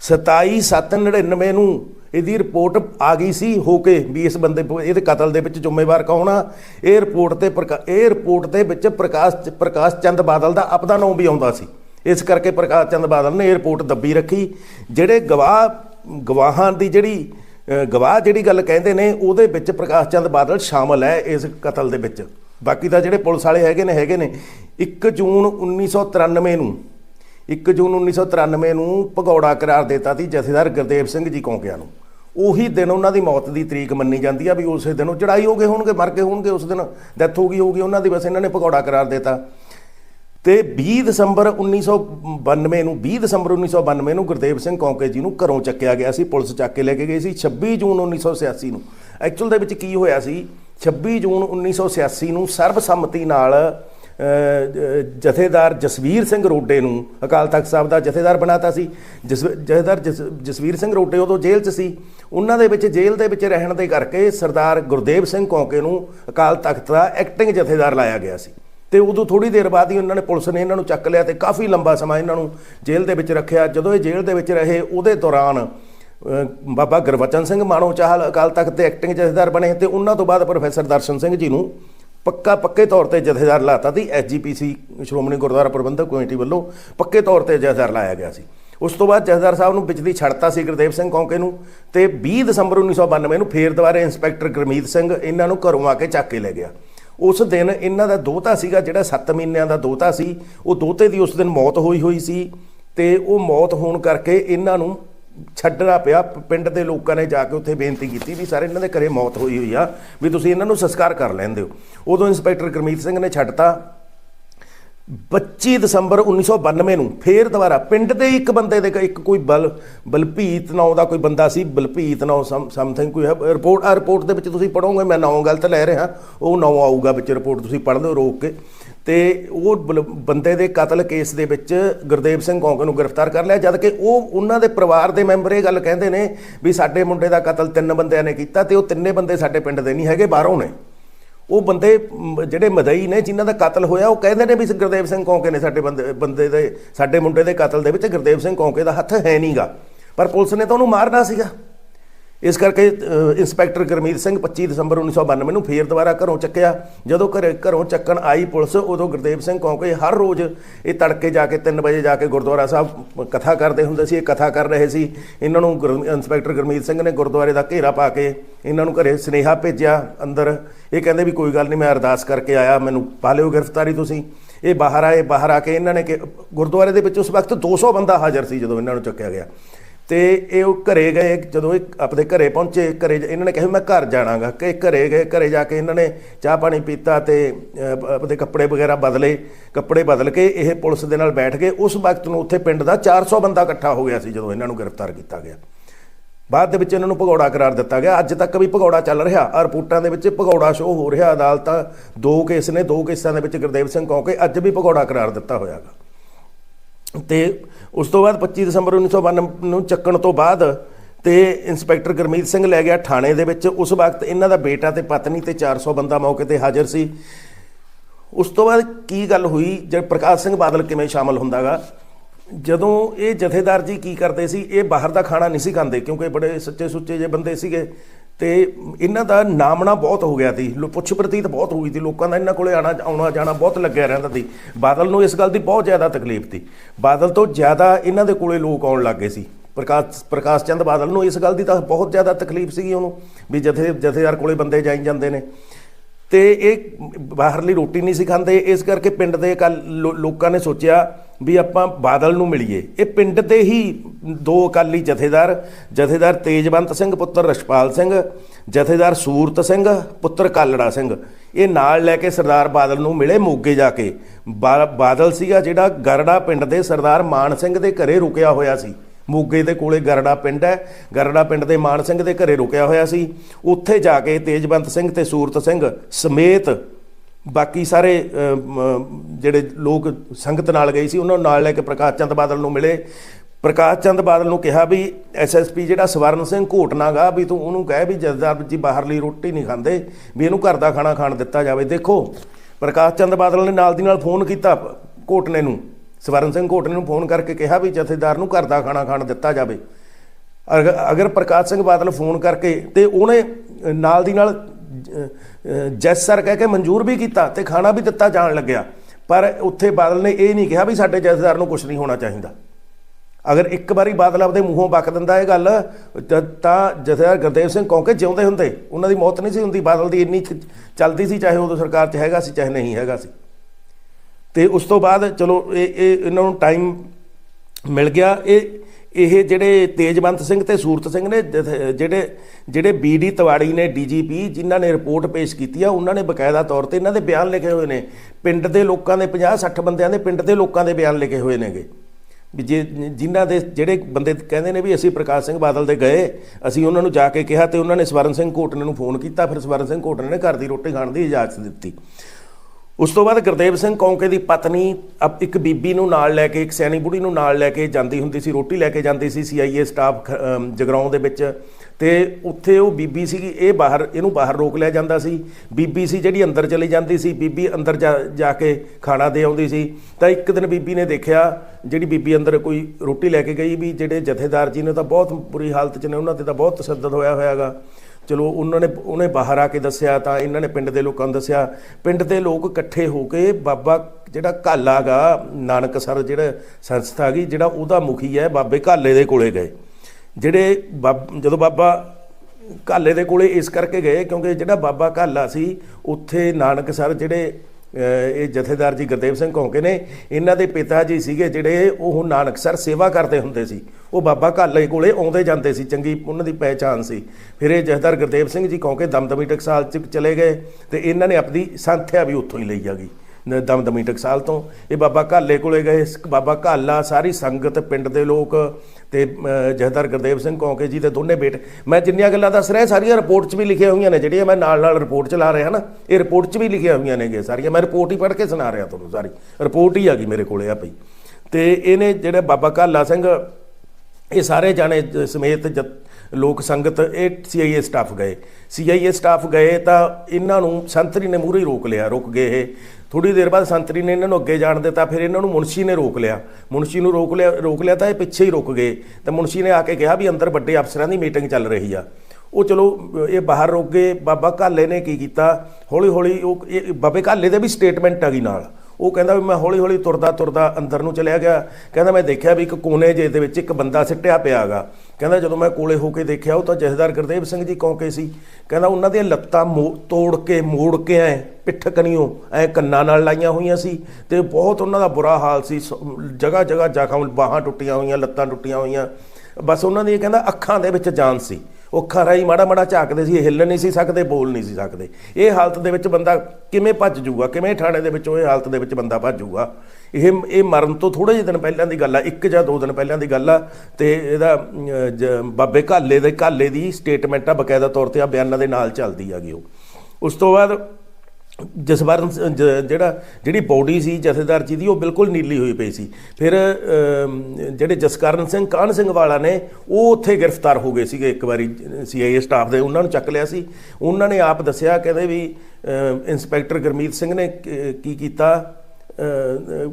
27/7/99 ਨੂੰ ਇਹਦੀ ਰਿਪੋਰਟ ਆ ਗਈ ਸੀ ਹੋ ਕੇ ਵੀ ਇਸ ਬੰਦੇ ਇਹਦੇ ਕਤਲ ਦੇ ਵਿੱਚ ਜ਼ਿੰਮੇਵਾਰ ਕੌਣ ਆ? ਇਹ ਰਿਪੋਰਟ ਤੇ ਪ੍ਰਕਾ- ਇਹ ਰਿਪੋਰਟ ਦੇ ਵਿੱਚ ਪ੍ਰਕਾਸ਼ ਪ੍ਰਕਾਸ਼ ਚੰਦ ਬਾਦਲ ਦਾ ਆਪਦਾ ਨਾਮ ਵੀ ਆਉਂਦਾ ਸੀ। ਇਸ ਕਰਕੇ ਪ੍ਰਕਾਸ਼ ਚੰਦ ਬਾਦਲ ਨੇ ਇਹ ਰਿਪੋਰਟ ਦੱਬੀ ਰੱਖੀ। ਜਿਹੜੇ ਗਵਾਹ ਗਵਾਹਾਂ ਦੀ ਜਿਹੜੀ ਗਵਾਹ ਜਿਹੜੀ ਗੱਲ ਕਹਿੰਦੇ ਨੇ, ਉਹਦੇ ਵਿੱਚ ਪ੍ਰਕਾਸ਼ ਚੰਦ ਬਾਦਲ ਸ਼ਾਮਲ ਹੈ ਇਸ ਕਤਲ ਦੇ ਵਿੱਚ। ਬਾਕੀ ਤਾਂ ਜਿਹੜੇ ਪੁਲਿਸ ਵਾਲੇ ਹੈਗੇ ਨੇ ਹੈਗੇ ਨੇ। 1 ਜੂਨ 1993 ਨੂੰ 1 ਜੂਨ 1993 ਨੂੰ ਭਗੌੜਾ ਕਰਾਰ ਦਿੱਤਾ ਸੀ, ਜਥੇਦਾਰ ਗੁਰਦੇਵ ਸਿੰਘ ਜੀ ਕੌਂਕਿਆਂ ਨੂੰ। ਉਹੀ ਦਿਨ ਉਹਨਾਂ ਦੀ ਮੌਤ ਦੀ ਤਰੀਕ ਮੰਨੀ ਜਾਂਦੀ ਆ ਵੀ ਉਸੇ ਦਿਨ ਉਹ ਚੜਾਈ ਹੋ ਗਏ ਹੋਣਗੇ, ਮਰ ਗਏ ਹੋਣਗੇ, ਉਸ ਦਿਨ ਡੈਥ ਹੋ ਗਈ ਹੋਊਗੀ, ਉਹਨਾਂ ਦੀ ਬਸ ਇਹਨਾਂ ਨੇ ਭਗੌੜਾ ਕਰਾਰ ਦਿੱਤਾ। ਤੇ 20 ਦਸੰਬਰ 1992 ਨੂੰ 20 ਦਸੰਬਰ 1992 ਨੂੰ ਗੁਰਦੇਵ ਸਿੰਘ ਕੌਂਕੇ ਜੀ ਨੂੰ ਘਰੋਂ ਚੱਕਿਆ ਗਿਆ ਸੀ, ਪੁਲਿਸ ਚੱਕ ਕੇ ਲੈ ਕੇ ਗਈ ਸੀ। 26 ਜੂਨ 1986 ਨੂੰ, ਐਕਚੁਅਲ ਦੇ ਵਿੱਚ ਕੀ ਹੋਇਆ ਸੀ? 26 ਜੂਨ 1986 ਨੂੰ ਸਰਬਸੰਮਤੀ ਨਾਲ ਜਥੇਦਾਰ ਜਸਵੀਰ ਸਿੰਘ ਰੋਡੇ ਨੂੰ ਅਕਾਲ ਤਖਤ ਸਾਹਿਬ ਦਾ ਜਥੇਦਾਰ ਬਣਾਤਾ ਸੀ। ਜਸ- ਜਥੇਦਾਰ ਜਸ- ਜਸਵੀਰ ਸਿੰਘ ਰੋਡੇ ਉਦੋਂ ਜੇਲ੍ਹ 'ਚ ਸੀ। ਉਹਨਾਂ ਦੇ ਵਿੱਚ ਜੇਲ੍ਹ ਦੇ ਵਿੱਚ ਰਹਿਣ ਦੇ ਕਰਕੇ ਸਰਦਾਰ ਗੁਰਦੇਵ ਸਿੰਘ ਕੌਂਕੇ ਨੂੰ ਅਕਾਲ ਤਖਤ ਦਾ ਐਕਟਿੰਗ ਜਥੇਦਾਰ ਲਾਇਆ ਗਿਆ ਸੀ। ਤੇ ਉਦੋਂ ਥੋੜੀ ਦੇਰ ਬਾਅਦ ਹੀ ਉਹਨਾਂ ਨੇ ਪੁਲਿਸ ਨੇ ਇਹਨਾਂ ਨੂੰ ਚੱਕ ਲਿਆ ਤੇ ਕਾਫੀ ਲੰਬਾ ਸਮਾਂ ਇਹਨਾਂ ਨੂੰ ਜੇਲ੍ਹ ਦੇ ਵਿੱਚ ਰੱਖਿਆ। ਜਦੋਂ ਇਹ ਜੇਲ੍ਹ ਦੇ ਵਿੱਚ ਰਹੇ, ਉਹਦੇ ਦੌਰਾਨ ਬਾਬਾ ਗੁਰਵਚਨ ਸਿੰਘ ਮਾਣੋ ਚਾਹਲ ਅਕਾਲ ਤਖਤ ਦੇ ਐਕਟਿੰਗ ਜਥੇਦਾਰ ਬਣੇ ਤੇ ਉਹਨਾਂ ਤੋਂ ਬਾਅਦ ਪ੍ਰੋਫੈਸਰ ਦਰਸ਼ਨ ਸਿੰਘ ਜੀ ਨੂੰ ਪੱਕਾ, ਪੱਕੇ ਤੌਰ ਤੇ ਜਥੇਦਾਰ ਲਾਤਾ ਸੀ। ਐਸਜੀਪੀਸੀ ਸ਼੍ਰੋਮਣੀ ਗੁਰਦੁਆਰਾ ਪ੍ਰਬੰਧਕ ਕਮੇਟੀ ਵੱਲੋਂ ਪੱਕੇ ਤੌਰ ਤੇ ਜਥੇਦਾਰ ਲਾਇਆ ਗਿਆ ਸੀ। ਉਸ ਤੋਂ ਬਾਅਦ ਜਥੇਦਾਰ ਸਾਹਿਬ ਨੂੰ ਬਿਜਲੀ ਛੱਡਤਾ ਸੀ ਗੁਰਦੇਵ ਸਿੰਘ ਕੌਂਕੇ ਨੂੰ ਤੇ 20 ਦਸੰਬਰ 1992 ਨੂੰ ਫੇਰ ਦੁਬਾਰੇ ਇੰਸਪੈਕਟਰ ਗੁਰਮੀਤ ਸਿੰਘ ਇਹਨਾਂ ਨੂੰ ਘਰੋਂ ਆ ਕੇ ਚੱਕ ਕੇ ਲੈ ਗਿਆ। ਉਸ ਦਿਨ ਇਹਨਾਂ ਦਾ ਦੋਤਾ ਸੀਗਾ ਜਿਹੜਾ 7 ਮਹੀਨਿਆਂ ਦਾ ਦੋਤਾ ਸੀ। ਉਹ ਦੋਤੇ ਦੀ ਉਸ ਦਿਨ ਮੌਤ ਹੋਈ ਹੋਈ ਸੀ ਤੇ ਉਹ ਮੌਤ ਹੋਣ ਕਰਕੇ ਇਹਨਾਂ ਨੂੰ ਛੱਡਣਾ ਪਿਆ ਪਿੰਡ ਦੇ ਲੋਕਾਂ ਨੇ ਜਾ ਕੇ ਉੱਥੇ ਬੇਨਤੀ ਕੀਤੀ ਵੀ ਸਾਰੇ ਇਹਨਾਂ ਦੇ ਘਰੇ ਮੌਤ ਹੋਈ ਹੋਈ ਆ, ਵੀ ਤੁਸੀਂ ਇਹਨਾਂ ਨੂੰ ਸੰਸਕਾਰ ਕਰ ਲੈਂਦੇ ਹੋ। ਉਦੋਂ ਇੰਸਪੈਕਟਰ ਗੁਰਮੀਤ ਸਿੰਘ ਨੇ ਛੱਡਤਾ। 25 ਦਸੰਬਰ 1992 ਨੂੰ ਫੇਰ ਦੁਬਾਰਾ ਪਿੰਡ ਦੇ ਇੱਕ ਬੰਦੇ ਦੇ ਇੱਕ ਕੋਈ ਬਲ ਬਲਪੀਤ ਨਾਂ ਦਾ ਕੋਈ ਬੰਦਾ ਸੀ ਬਲਪੀਤ ਨਾਂ ਸਮਥਿੰਗ ਕੋਈ ਰਿਪੋਰਟ ਆ ਰਿਪੋਰਟ ਦੇ ਵਿੱਚ ਤੁਸੀਂ ਪੜੋਗੇ ਮੈਂ ਨਾਂ ਗਲਤ ਲੈ ਰਿਹਾ, ਉਹ ਨਾਂ ਆਊਗਾ ਵਿੱਚ ਰਿਪੋਰਟ ਤੁਸੀਂ ਪੜ੍ਹ ਲਿਓ ਰੋਕ ਕੇ। ਤੇ ਉਹ ਬਲ- ਬੰਦੇ ਦੇ ਕਤਲ ਕੇਸ ਦੇ ਵਿੱਚ ਗੁਰਦੇਵ ਸਿੰਘ ਕੌਂਕ ਨੂੰ ਗ੍ਰਿਫਤਾਰ ਕਰ ਲਿਆ, ਜਦ ਕਿ ਉਹ ਉਹਨਾਂ ਦੇ ਪਰਿਵਾਰ ਦੇ ਮੈਂਬਰ ਇਹ ਗੱਲ ਕਹਿੰਦੇ ਨੇ ਵੀ ਸਾਡੇ ਮੁੰਡੇ ਦਾ ਕਤਲ ਤਿੰਨ ਬੰਦਿਆਂ ਨੇ ਕੀਤਾ ਤੇ ਉਹ ਤਿੰਨੇ ਬੰਦੇ ਸਾਡੇ ਪਿੰਡ ਦੇ ਨਹੀਂ ਹੈਗੇ, ਬਾਹਰੋਂ ਨੇ। ਉਹ ਬੰਦੇ ਜਿਹੜੇ ਮਦਈ ਨੇ, ਜਿਨ੍ਹਾਂ ਦਾ ਕਤਲ ਹੋਇਆ, ਉਹ ਕਹਿੰਦੇ ਨੇ ਵੀ ਗੁਰਦੇਵ ਸਿੰਘ ਕੌਂਕੇ ਨੇ ਸਾਡੇ ਬੰਦੇ ਬੰਦੇ ਦੇ, ਸਾਡੇ ਮੁੰਡੇ ਦੇ ਕਤਲ ਦੇ ਵਿੱਚ ਗੁਰਦੇਵ ਸਿੰਘ ਕੌਂਕੇ ਦਾ ਹੱਥ ਹੈ ਨਹੀਂਗਾ ਪਰ ਪੁਲਿਸ ਨੇ ਤਾਂ ਉਹਨੂੰ ਮਾਰਨਾ ਸੀਗਾ। ਇਸ ਕਰਕੇ ਇੰਸਪੈਕਟਰ ਗੁਰਮੀਤ ਸਿੰਘ 25 ਦਸੰਬਰ 1992 ਨੂੰ ਫੇਰ ਦੁਬਾਰਾ ਘਰੋਂ ਚੱਕਿਆ। ਜਦੋਂ ਘਰੇ, ਘਰੋਂ ਚੱਕਣ ਆਈ ਪੁਲਿਸ, ਉਦੋਂ ਗੁਰਦੇਵ ਸਿੰਘ ਕੌਂਕੇ ਹਰ ਰੋਜ਼ ਇਹ ਤੜਕੇ ਜਾ ਕੇ 3 ਵਜੇ ਜਾ ਕੇ ਗੁਰਦੁਆਰਾ ਸਾਹਿਬ ਕਥਾ ਕਰਦੇ ਹੁੰਦੇ ਸੀ, ਇਹ ਕਥਾ ਕਰ ਰਹੇ ਸੀ। ਇਹਨਾਂ ਨੂੰ ਗੁਰ- ਇੰਸਪੈਕਟਰ ਗੁਰਮੀਤ ਸਿੰਘ ਨੇ ਗੁਰਦੁਆਰੇ ਦਾ ਘੇਰਾ ਪਾ ਕੇ ਇਹਨਾਂ ਨੂੰ ਘਰੇ ਸੁਨੇਹਾ ਭੇਜਿਆ ਅੰਦਰ। ਇਹ ਕਹਿੰਦੇ ਵੀ ਕੋਈ ਗੱਲ ਨਹੀਂ, ਮੈਂ ਅਰਦਾਸ ਕਰਕੇ ਆਇਆ, ਮੈਨੂੰ ਪਾ ਲਿਓ ਗ੍ਰਿਫਤਾਰੀ ਤੁਸੀਂ। ਇਹ ਬਾਹਰ ਆਏ, ਬਾਹਰ ਆ ਕੇ ਇਹਨਾਂ ਨੇ ਕਿ, ਗੁਰਦੁਆਰੇ ਦੇ ਵਿੱਚ ਉਸ ਵਕਤ 200 ਬੰਦਾ ਹਾਜ਼ਰ ਸੀ ਜਦੋਂ ਇਹਨਾਂ ਨੂੰ ਚੱਕਿਆ ਗਿਆ। ਤੇ ਇਹ ਉਹ ਘਰੇ ਗਏ, ਜਦੋਂ ਇਹ ਆਪਣੇ ਘਰੇ ਪਹੁੰਚੇ, ਘਰੇ ਇਹਨਾਂ ਨੇ ਕਿਹਾ ਵੀ ਮੈਂ ਘਰ ਜਾਣਾਗਾ। ਕਿ ਘਰੇ ਗਏ, ਘਰੇ ਜਾ ਕੇ ਇਹਨਾਂ ਨੇ ਚਾਹ ਪਾਣੀ ਪੀਤਾ ਤੇ ਆਪਣੇ ਕੱਪੜੇ ਵਗੈਰਾ ਬਦਲੇ। ਕੱਪੜੇ ਬਦਲ ਕੇ ਇਹ ਪੁਲਿਸ ਦੇ ਨਾਲ ਬੈਠ ਗਏ ਉਸ ਵਕਤ ਨੂੰ ਉੱਥੇ ਪਿੰਡ ਦਾ 400 ਬੰਦਾ ਇਕੱਠਾ ਹੋ ਗਿਆ ਸੀ, ਜਦੋਂ ਇਹਨਾਂ ਨੂੰ ਗ੍ਰਿਫਤਾਰ ਕੀਤਾ ਗਿਆ। ਬਾਅਦ ਦੇ ਵਿੱਚ ਇਹਨਾਂ ਨੂੰ ਭਗੌੜਾ ਕਰਾਰ ਦਿੱਤਾ ਗਿਆ। ਅੱਜ ਤੱਕ ਵੀ ਭਗੌੜਾ ਚੱਲ ਰਿਹਾ। ਆ ਰਿਪੋਰਟਾਂ ਦੇ ਵਿੱਚ ਭਗੌੜਾ ਸ਼ੋਅ ਹੋ ਰਿਹਾ। ਅਦਾਲਤਾਂ ਦੋ ਕੇਸ ਨੇ, ਦੋ ਕੇਸਾਂ ਦੇ ਵਿੱਚ ਗੁਰਦੇਵ ਸਿੰਘ ਕੌਂਕੇ ਅੱਜ ਵੀ ਭਗੌੜਾ ਕਰਾਰ ਦਿੱਤਾ ਹੋਇਆਗਾ। ਤੇ ਉਸ ਤੋਂ ਬਾਅਦ 25 ਦਸੰਬਰ 1992 ਨੂੰ ਚੱਕਣ ਤੋਂ ਬਾਅਦ ਤੇ ਇੰਸਪੈਕਟਰ ਗੁਰਮੀਤ ਸਿੰਘ ਲੈ ਗਿਆ ਥਾਣੇ ਦੇ ਵਿੱਚ। ਉਸ ਵਕਤ ਇਹਨਾਂ ਦਾ ਬੇਟਾ ਤੇ ਪਤਨੀ ਤੇ 400 ਬੰਦਾ ਮੌਕੇ ਤੇ ਹਾਜ਼ਰ ਸੀ। ਉਸ ਤੋਂ ਬਾਅਦ ਕੀ ਗੱਲ ਹੋਈ? ਜਦ ਪ੍ਰਕਾਸ਼ ਸਿੰਘ ਬਾਦਲ ਕਿਵੇਂ ਸ਼ਾਮਲ ਹੁੰਦਾਗਾ? ਜਦੋਂ ਇਹ ਜਥੇਦਾਰ ਜੀ ਕੀ ਕਰਦੇ ਸੀ? ਇਹ ਬਾਹਰ ਦਾ ਖਾਣਾ ਨਹੀਂ ਸੀ ਖਾਂਦੇ, ਕਿਉਂਕਿ ਬੜੇ ਸੱਚੇ ਸੁੱਚੇ ਜੇ ਬੰਦੇ ਸੀਗੇ। ਤੇ ਇਹਨਾਂ ਦਾ ਨਾਮਣਾ ਬਹੁਤ ਹੋ ਗਿਆ ਸੀ। ਪੁੱਛ ਪ੍ਰਤੀਤ ਬਹੁਤ ਹੋ ਗਈ ਸੀ। ਲੋਕਾਂ ਦਾ ਇਹਨਾਂ ਕੋਲੇ ਆਣਾ, ਆਉਣਾ, ਜਾਣਾ ਬਹੁਤ ਲੱਗਿਆ ਰਹਿੰਦਾ ਸੀ। ਬਾਦਲ ਨੂੰ ਇਸ ਗੱਲ ਦੀ ਬਹੁਤ ਜ਼ਿਆਦਾ ਤਕਲੀਫ ਸੀ। ਬਾਦਲ ਤੋਂ ਜ਼ਿਆਦਾ ਇਹਨਾਂ ਦੇ ਕੋਲੇ ਲੋਕ ਆਉਣ ਲੱਗ ਗਏ ਸੀ। ਪ੍ਰਕਾਸ਼ ਪ੍ਰਕਾਸ਼ ਚੰਦ ਬਾਦਲ ਨੂੰ ਇਸ ਗੱਲ ਦੀ ਤਾਂ ਬਹੁਤ ਜ਼ਿਆਦਾ ਤਕਲੀਫ ਸੀਗੀ ਉਹਨੂੰ, ਵੀ ਜਥੇ, ਜਥੇਦਾਰ ਕੋਲੇ ਬੰਦੇ ਜਾਈ ਜਾਂਦੇ ਨੇ। ਤੇ ਇਹ ਬਾਹਰਲੀ ਰੋਟੀ ਨਹੀਂ ਸੀ ਖਾਂਦੇ, ਇਸ ਕਰਕੇ ਪਿੰਡ ਦੇ ਕੱਲ ਲੋਕਾਂ ਨੇ ਸੋਚਿਆ ਵੀ ਆਪਾਂ ਬਾਦਲ ਨੂੰ ਮਿਲੀਏ। ਇਹ ਪਿੰਡ ਦੇ ਹੀ ਦੋ ਅਕਾਲੀ ਜਥੇਦਾਰ ਜਥੇਦਾਰ ਤੇਜਵੰਤ ਸਿੰਘ, ਪੁੱਤਰ ਰਸ਼ਪਾਲ ਸਿੰਘ, ਜਥੇਦਾਰ ਸੂਰਤ ਸਿੰਘ, ਪੁੱਤਰ ਕਾਲੜਾ ਸਿੰਘ। ਇਹ ਨਾਲ ਲੈ ਕੇ ਸਰਦਾਰ ਬਾਦਲ ਨੂੰ ਮਿਲੇ ਮੋਗੇ ਜਾ ਕੇ। ਬਾ- ਬਾਦਲ ਸੀਗਾ ਜਿਹੜਾ ਗਰੜਾ ਪਿੰਡ ਦੇ ਸਰਦਾਰ ਮਾਨ ਸਿੰਘ ਦੇ ਘਰੇ ਰੁਕਿਆ ਹੋਇਆ ਸੀ। ਮੋਗੇ ਦੇ ਕੋਲੇ ਗਰੜਾ ਪਿੰਡ ਹੈ। ਗਰੜਾ ਪਿੰਡ ਦੇ ਮਾਨ ਸਿੰਘ ਦੇ ਘਰੇ ਰੁਕਿਆ ਹੋਇਆ ਸੀ। ਉੱਥੇ ਜਾ ਕੇ ਤੇਜਵੰਤ ਸਿੰਘ ਤੇ ਸੂਰਤ ਸਿੰਘ ਸਮੇਤ ਬਾਕੀ ਸਾਰੇ ਜਿਹੜੇ ਲੋਕ ਸੰਗਤ ਨਾਲ ਗਏ ਸੀ, ਉਹਨਾਂ ਨੂੰ ਨਾਲ ਲੈ ਕੇ ਪ੍ਰਕਾਸ਼ ਚੰਦ ਬਾਦਲ ਨੂੰ ਮਿਲੇ। ਪ੍ਰਕਾਸ਼ ਚੰਦ ਬਾਦਲ ਨੂੰ ਕਿਹਾ ਵੀ ਐਸਐਸਪੀ ਜਿਹੜਾ ਸਵਰਨ ਸਿੰਘ ਘੋਟਨਾਗਾ ਵੀ ਤੂੰ ਉਹਨੂੰ ਕਹਿ ਵੀ ਜਥੇਦਾਰ ਜੀ ਬਾਹਰਲੀ ਰੋਟੀ ਨਹੀਂ ਖਾਂਦੇ, ਵੀ ਇਹਨੂੰ ਘਰ ਦਾ ਖਾਣਾ ਖਾਣ ਦਿੱਤਾ ਜਾਵੇ। ਦੇਖੋ, ਪ੍ਰਕਾਸ਼ ਚੰਦ ਬਾਦਲ ਨੇ ਨਾਲ ਦੀ ਨਾਲ ਫੋਨ ਕੀਤਾ ਘੋਟਨੇ ਨੂੰ। ਸਵਰਨ ਸਿੰਘ ਘੋਟਨੇ ਨੂੰ ਫੋਨ ਕਰਕੇ ਕਿਹਾ ਵੀ ਜਥੇਦਾਰ ਨੂੰ ਘਰ ਦਾ ਖਾਣਾ ਖਾਣ ਦਿੱਤਾ ਜਾਵੇ। ਅਗਰ ਅਗਰ ਪ੍ਰਕਾਸ਼ ਸਿੰਘ ਬਾਦਲ ਫੋਨ ਕਰਕੇ ਤੇ ਉਹਨੇ ਨਾਲ ਦੀ ਨਾਲ ਅ, ਜੈਸ ਸਰ ਕਹਿ ਕੇ ਮਨਜ਼ੂਰ ਵੀ ਕੀਤਾ ਤੇ ਖਾਣਾ ਵੀ ਦਿੱਤਾ ਜਾਣ ਲੱਗਿਆ ਪਰ ਉੱਥੇ ਬਾਦਲ ਨੇ ਇਹ ਨਹੀਂ ਕਿਹਾ ਵੀ ਸਾਡੇ ਜਥੇਦਾਰ ਨੂੰ ਕੁਝ ਨਹੀਂ ਹੋਣਾ ਚਾਹੀਦਾ। ਅਗਰ ਇੱਕ ਵਾਰੀ ਬਾਦਲ ਆਪਦੇ ਮੂੰਹੋਂ ਬਕ ਦਿੰਦਾ ਇਹ ਗੱਲ ਤਾਂ- ਤਾਂ ਜਥੇਦਾਰ ਗੁਰਦੇਵ ਸਿੰਘ ਕੌਂਕੇ ਜਿਉਂਦੇ ਹੁੰਦੇ ਉਹਨਾਂ ਦੀ ਮੌਤ ਨਹੀਂ ਸੀ ਹੁੰਦੀ ਬਾਦਲ ਦੀ ਇੰਨੀ ਚ- ਚੱਲਦੀ ਸੀ ਚਾਹੇ ਉਦੋਂ ਸਰਕਾਰ 'ਚ ਹੈਗਾ ਸੀ ਚਾਹੇ ਨਹੀਂ ਹੈਗਾ ਸੀ। ਤੇ ਉਸ ਤੋਂ ਬਾਅਦ ਚਲੋ ਇਹ ਇਹ ਇਹਨਾਂ ਨੂੰ ਟਾਈਮ ਮਿਲ ਗਿਆ। ਇਹ ਇਹ ਜਿਹੜੇ ਤੇਜਵੰਤ ਸਿੰਘ ਤੇ ਸੂਰਤ ਸਿੰਘ ਨੇ, ਜਥੇ- ਜਿਹੜੇ ਜਿਹੜੇ ਬੀਡੀ ਤਵਾੜੀ ਨੇ ਡੀਜੀਪੀ ਜਿਨ੍ਹਾਂ ਨੇ ਰਿਪੋਰਟ ਪੇਸ਼ ਕੀਤੀ ਆ, ਉਹਨਾਂ ਨੇ ਬਕਾਇਦਾ ਤੌਰ ਤੇ ਇਹਨਾਂ ਦੇ ਬਿਆਨ ਲਿਖੇ ਹੋਏ ਨੇ। ਪਿੰਡ ਦੇ ਲੋਕਾਂ ਦੇ 50 60 ਬੰਦਿਆਂ ਦੇ ਪਿੰਡ ਦੇ ਲੋਕਾਂ ਦੇ ਬਿਆਨ ਲਿਖੇ ਹੋਏ ਨੇਗੇ। ਵੀ ਜੇ, ਜਿਨ੍ਹਾਂ ਦੇ, ਜਿਹੜੇ ਬੰਦੇ ਕਹਿੰਦੇ ਨੇ ਵੀ ਅਸੀਂ ਪ੍ਰਕਾਸ਼ ਸਿੰਘ ਬਾਦਲ ਦੇ ਗਏ, ਅਸੀਂ ਉਹਨਾਂ ਨੂੰ ਜਾ ਕੇ ਕਿਹਾ ਤੇ ਉਹਨਾਂ ਨੇ ਸਵਰਨ ਸਿੰਘ ਘੋਟਨੇ ਨੂੰ ਫੋਨ ਕੀਤਾ, ਫਿਰ ਸਵਰਨ ਸਿੰਘ ਘੋਟਨੇ ਨੇ ਘਰ ਦੀ ਰੋਟੀ ਖਾਣ ਦੀ ਇਜਾਜ਼ਤ ਦਿੱਤੀ। ਉਸ ਤੋਂ ਬਾਅਦ ਗੁਰਦੇਵ ਸਿੰਘ ਕੌਂਕੇ ਦੀ ਪਤਨੀ ਅਪ- ਇੱਕ ਬੀਬੀ ਨੂੰ ਨਾਲ ਲੈ ਕੇ, ਇੱਕ ਸਿਆਣੀ ਬੁੜੀ ਨੂੰ ਨਾਲ ਲੈ ਕੇ ਜਾਂਦੀ ਹੁੰਦੀ ਸੀ, ਰੋਟੀ ਲੈ ਕੇ ਜਾਂਦੀ ਸੀ ਸੀਆਈਏ ਸਟਾਫ ਖ- ਅਮ, ਜਗਰਾਉਂ ਦੇ ਵਿੱਚ। ਤੇ ਉੱਥੇ ਉਹ ਬੀਬੀ ਸੀਗੀ, ਇਹ ਬਾਹਰ, ਇਹਨੂੰ ਬਾਹਰ ਰੋਕ ਲਿਆ ਜਾਂਦਾ ਸੀ। ਬੀਬੀ ਸੀ ਜਿਹੜੀ ਅੰਦਰ ਚਲੀ ਜਾਂਦੀ ਸੀ, ਬੀਬੀ ਅੰਦਰ ਜਾ ਜਾ ਕੇ ਖਾਣਾ ਦੇ ਆਉਂਦੀ ਸੀ। ਤਾਂ ਇੱਕ ਦਿਨ ਬੀਬੀ ਨੇ ਦੇਖਿਆ, ਜਿਹੜੀ ਬੀਬੀ ਅੰਦਰ ਕੋਈ ਰੋਟੀ ਲੈ ਕੇ ਗਈ ਵੀ ਜਿਹੜੇ ਜਥੇਦਾਰ ਜੀ ਨੇ, ਤਾਂ ਬਹੁਤ ਬੁਰੀ ਹਾਲਤ 'ਚ ਨੇ, ਉਹਨਾਂ ਤੇ ਤਾਂ ਬਹੁਤ ਤਸ਼ੱਦਦ ਹੋਇਆ ਹੋਇਆਗਾ। ਚਲੋ ਉਹਨਾਂ ਨੇ, ਉਹਨੇ ਬਾਹਰ ਆ ਕੇ ਦੱਸਿਆ ਤਾਂ ਇਹਨਾਂ ਨੇ ਪਿੰਡ ਦੇ ਲੋਕਾਂ ਨੂੰ ਦੱਸਿਆ। ਪਿੰਡ ਦੇ ਲੋਕ ਇਕੱਠੇ ਹੋ ਕੇ ਬਾਬਾ ਜਿਹੜਾ ਕਾਲਾ ਗਾ ਨਾਨਕ ਸਰ ਜਿਹੜਾ ਸੰਸਥਾ ਗਈ ਜਿਹੜਾ ਉਹਦਾ ਮੁਖੀ ਹੈ, ਬਾਬੇ ਕਾਲੇ ਦੇ ਕੋਲੇ ਗਏ। ਜਿਹੜੇ ਬਾਬ- ਜਦੋਂ ਬਾਬਾ ਕਾਲੇ ਦੇ ਕੋਲੇ ਇਸ ਕਰਕੇ ਗਏ ਕਿਉਂਕਿ ਜਿਹੜਾ ਬਾਬਾ ਕਾਲਾ ਸੀ, ਉੱਥੇ ਨਾਨਕ ਸਰ ਜਿਹੜੇ ਇਹ ਜਥੇਦਾਰ ਜੀ ਗੁਰਦੇਵ ਸਿੰਘ ਕੌਂਕੇ ਨੇ, ਇਹਨਾਂ ਦੇ ਪਿਤਾ ਜੀ ਸੀਗੇ ਜਿਹੜੇ ਉਹ ਨਾਨਕਸਰ ਸੇਵਾ ਕਰਦੇ ਹੁੰਦੇ ਸੀ। ਉਹ ਬਾਬਾ ਕਾਲੇ ਕੋਲੇ ਆਉਂਦੇ ਜਾਂਦੇ ਸੀ, ਚੰਗੀ ਉਹਨਾਂ ਦੀ ਪਹਿਚਾਨ ਸੀ। ਫਿਰ ਇਹ ਜਥੇਦਾਰ ਗੁਰਦੇਵ ਸਿੰਘ ਜੀ ਕੌਂਕੇ ਦਮਦਮੀ ਟਕਸਾਲ ਚ ਚਲੇ ਗਏ ਤੇ ਇਹਨਾਂ ਨੇ ਆਪਣੀ ਸੰਥਿਆ ਵੀ ਉੱਥੋਂ ਹੀ ਲਈ ਆਗੀ ਦਮਦਮੀ ਟਕਸਾਲ ਤੋਂ। ਇਹ ਬਾਬਾ ਘਾਲੇ ਕੋਲੇ ਗਏ। ਬਾਬਾ ਘਾਲਾ ਸਾਰੀ ਸੰਗਤ ਪਿੰਡ ਦੇ ਲੋਕ ਤੇ ਅਹ, ਜਥੇਦਾਰ ਗੁਰਦੇਵ ਸਿੰਘ ਕੌਂਕੇ ਜੀ ਦੇ ਦੋਨੇ ਬੇਟੇ। ਮੈਂ ਜਿੰਨੀਆਂ ਗੱਲਾਂ ਦੱਸ ਰਿਹਾ ਸਾਰੀਆਂ ਰਿਪੋਰਟ 'ਚ ਵੀ ਲਿਖੀਆਂ ਹੋਈਆਂ ਨੇ। ਜਿਹੜੀਆਂ ਮੈਂ ਨਾਲ ਨਾਲ ਰਿਪੋਰਟ ਚਲਾ ਰਿਹਾ ਨਾ ਇਹ ਰਿਪੋਰਟ 'ਚ ਵੀ ਲਿਖੀਆਂ ਹੋਈਆਂ ਨੇਗੇ ਸਾਰੀਆਂ। ਮੈਂ ਰਿਪੋਰਟ ਹੀ ਪੜ੍ਹ ਕੇ ਸੁਣਾ ਰਿਹਾ ਤੁਹਾਨੂੰ ਸਾਰੀ। ਰਿਪੋਰਟ ਹੀ ਆ ਗਈ ਮੇਰੇ ਕੋਲੇ ਆ ਪਈ ਤੇ ਇਹਨੇ ਜਿਹੜੇ ਬਾਬਾ ਘਾਲਾ ਸਿੰਘ ਇਹ ਸਾਰੇ ਜਾਣੇ ਸਮੇਤ ਜਥ- ਲੋਕ ਸੰਗਤ ਇਹ ਸੀਆਈਏ ਸਟਾਫ ਗਏ। ਸੀਆਈਏ ਸਟਾਫ ਗਏ ਤਾਂ ਇਹਨਾਂ ਨੂੰ ਸੰਤਰੀ ਨੇ ਮੂਹਰੇ ਹੀ ਰੋਕ ਲਿਆ। ਰੁਕ ਗਏ ਇਹ। ਥੋੜੀ ਦੇਰ ਬਾਅਦ ਸੰਤਰੀ ਨੇ ਇਹਨਾਂ ਨੂੰ ਅੱਗੇ ਜਾਣ ਦਿੱਤਾ, ਫਿਰ ਇਹਨਾਂ ਨੂੰ ਮੁਨਸ਼ੀ ਨੇ ਰੋਕ ਲਿਆ। ਮੁਨਸ਼ੀ ਨੂੰ ਰੋਕ ਲਿਆ ਰੋਕ ਲਿਆ ਤਾਂ ਇਹ ਪਿੱਛੇ ਹੀ ਰੁਕ ਗਏ। ਤਾਂ ਮੁਨਸ਼ੀ ਨੇ ਆ ਕੇ ਕਿਹਾ ਵੀ ਅੰਦਰ ਵੱਡੇ ਅਫਸਰਾਂ ਦੀ ਮੀਟਿੰਗ ਚੱਲ ਰਹੀ ਆ। ਉਹ ਚਲੋ, ਇਹ ਬਾਹਰ ਰੁਕ ਗਏ, ਬਾਬਾ ਘਾਲੇ ਨੇ ਕੀ ਕੀਤਾ? ਹੌਲੀ ਹੌਲੀ ਉਹ, ਇਹ ਬਾਬੇ ਘਾਲੇ ਦੇ ਵੀ ਸਟੇਟਮੈਂਟ ਆ ਗਈ ਨਾਲ। ਉਹ ਕਹਿੰਦਾ ਵੀ ਮੈਂ ਹੌਲੀ ਹੌਲੀ ਤੁਰਦਾ ਤੁਰਦਾ ਅੰਦਰ ਨੂੰ ਚਲਿਆ ਗਿਆ। ਕਹਿੰਦਾ ਮੈਂ ਦੇਖਿਆ ਵੀ ਇੱਕ ਕੋਨੇ ਜੇ ਦੇ ਵਿੱਚ ਇੱਕ ਬੰਦਾ ਸਿੱਟਿਆ ਪਿਆਗਾ ਕਹਿੰਦਾ ਜਦੋਂ ਮੈਂ ਕੋਲੇ ਹੋ ਕੇ ਦੇਖਿਆ, ਉਹ ਤਾਂ ਜਥੇਦਾਰ ਗੁਰਦੇਵ ਸਿੰਘ ਜੀ ਕੌਂਕੇ ਸੀ। ਕਹਿੰਦਾ ਉਹਨਾਂ ਦੀਆਂ ਲੱਤਾਂ ਮੋ- ਤੋੜ ਕੇ ਮੋੜ ਕੇ ਐ ਪਿੱਠ ਕਨੀਓ, ਐ ਕੰਨਾਂ ਨਾਲ ਲਾਈਆਂ ਹੋਈਆਂ ਸੀ ਤੇ ਬਹੁਤ ਉਹਨਾਂ ਦਾ ਬੁਰਾ ਹਾਲ ਸੀ। ਜਗ੍ਹਾ ਜਗ੍ਹਾ ਜ਼ਖਮ ਬਾਹਾਂ ਟੁੱਟੀਆਂ ਹੋਈਆਂ, ਲੱਤਾਂ ਟੁੱਟੀਆਂ ਹੋਈਆਂ। ਬਸ ਉਹਨਾਂ ਦੀ ਕਹਿੰਦਾ ਅੱਖਾਂ ਦੇ ਵਿੱਚ ਜਾਨ ਸੀ। ਉਹ ਅੱਖਾਂ ਰਾਹੀਂ ਮਾੜਾ ਮਾੜਾ ਝਾਕਦੇ ਸੀ ਹਿੱਲ ਨਹੀਂ ਸੀ ਸਕਦੇ, ਬੋਲ ਨਹੀਂ ਸੀ ਸਕਦੇ। ਇਹ ਹਾਲਤ ਦੇ ਵਿੱਚ ਬੰਦਾ ਕਿਵੇਂ ਭੱਜ ਜਾਊਗਾ ਕਿਵੇਂ ਥਾਣੇ ਦੇ ਵਿੱਚੋਂ ਇਹ ਹਾਲਤ ਦੇ ਵਿੱਚ ਬੰਦਾ ਭੱਜ ਜਾਊਗਾ ਇਹ ਇਹ ਮਰਨ ਤੋਂ ਥੋੜੇ ਜਿਹੇ ਦਿਨ ਪਹਿਲਾਂ ਦੀ ਗੱਲ ਆ, ਇੱਕ ਜਾਂ ਦੋ ਦਿਨ ਪਹਿਲਾਂ ਦੀ ਗੱਲ ਆ, ਤੇ ਇਹਦਾ ਜ- ਬਾਬੇ ਘਾਲੇ ਦੇ ਘਾਲੇ ਦੀ ਸਟੇਟਮੈਂਟ ਆ, ਬਕਾਇਦਾ ਤੌਰ ਤੇ ਆ, ਬਿਆਨਾਂ ਦੇ ਨਾਲ ਚੱਲਦੀ ਹੈਗੀ ਉਹ। ਉਸ ਤੋਂ ਬਾਅਦ ਜਸਵਰਨ ਜਿਹੜਾ, ਜਿਹੜੀ ਬੋਡੀ ਸੀ ਜਥੇਦਾਰ ਜੀ ਦੀ, ਉਹ ਬਿਲਕੁਲ ਨੀਲੀ ਹੋਈ ਪਈ ਸੀ। ਫਿਰ ਜਿਹੜੇ ਜਸਕਰਨ ਸਿੰਘ, ਕਾਹਨ ਸਿੰਘ ਵਾਲਾ ਨੇ, ਉਹ ਉੱਥੇ ਗ੍ਰਿਫਤਾਰ ਹੋ ਗਏ ਸੀਗੇ ਇੱਕ ਵਾਰੀ, ਸੀਆਈਏ ਸਟਾਫ ਦੇ, ਉਹਨਾਂ ਨੂੰ ਚੱਕ ਲਿਆ ਸੀ। ਉਹਨਾਂ ਨੇ ਆਪ ਦੱਸਿਆ, ਕਹਿੰਦੇ ਵੀ ਇੰਸਪੈਕਟਰ ਗੁਰਮੀਤ ਸਿੰਘ ਨੇ ਕੀ ਕੀਤਾ?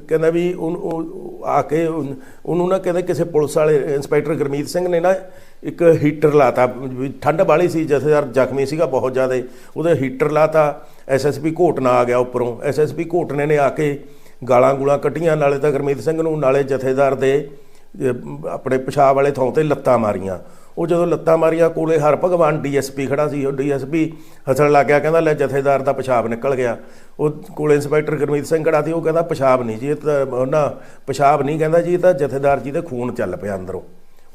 ਕਹਿੰਦਾ ਵੀ ਉਹਨ- ਉਹ ਆ ਕੇ ਉਹਨੂੰ ਨਾ ਕਹਿੰਦੇ ਕਿਸੇ ਪੁਲਿਸ ਵਾਲੇ, ਇੰਸਪੈਕਟਰ ਗੁਰਮੀਤ ਸਿੰਘ ਨੇ ਨਾ ਇੱਕ ਹੀਟਰ ਲਾਤਾ, ਵੀ ਠੰਡ ਵਾਲੀ ਸੀ, ਜਥੇਦਾਰ ਜ਼ਖਮੀ ਸੀਗਾ ਬਹੁਤ ਜ਼ਿਆਦਾ, ਉਹਦੇ ਹੀਟਰ ਲਾਤਾ ਐਸਐਸਪੀ ਘੋਟਨਾ ਆ ਗਿਆ ਉੱਪਰੋਂ ਐਸਐਸਪੀ ਘੋਟਣੇ ਨੇ ਆ ਕੇ ਗਾਲਾਂ ਗੂਲਾਂ ਕੱਢੀਆਂ, ਨਾਲੇ ਤਾਂ ਗੁਰਮੀਤ ਸਿੰਘ ਨੂੰ ਨਾਲੇ ਜਥੇਦਾਰ ਦੇ ਆਪਣੇ ਪਿਸ਼ਾਬ ਵਾਲੇ ਥਾਂ ਤੇ ਲੱਤਾਂ ਮਾਰੀਆਂ। ਉਹ ਜਦੋਂ ਲੱਤਾਂ ਮਾਰੀਆਂ ਕੋਲੇ ਹਰ ਭਗਵਾਨ ਡੀਐਸਪੀ ਖੜਾ ਸੀ, ਉਹ ਡੀਐਸਪੀ ਹੱਸਣ ਲੱਗ ਗਿਆ, ਕਹਿੰਦਾ ਲੈ ਜਥੇਦਾਰ ਦਾ ਪਿਸ਼ਾਬ ਨਿਕਲ ਗਿਆ। ਉਹ ਕੋਲੇ ਇੰਸਪੈਕਟਰ ਗੁਰਮੀਤ ਸਿੰਘ ਖੜਾ ਸੀ, ਉਹ ਕਹਿੰਦਾ ਪਿਸ਼ਾਬ ਨਹੀਂ ਜੀ, ਇਹ ਤਾਂ ਉਹਨਾਂ ਪਿਸ਼ਾਬ ਨਹੀਂ ਕਹਿੰਦਾ ਜੀ, ਇਹ ਤਾਂ ਜਥੇਦਾਰ ਜੀ ਦੇ ਖੂਨ ਚੱਲ ਪਿਆ ਅੰਦਰੋਂ।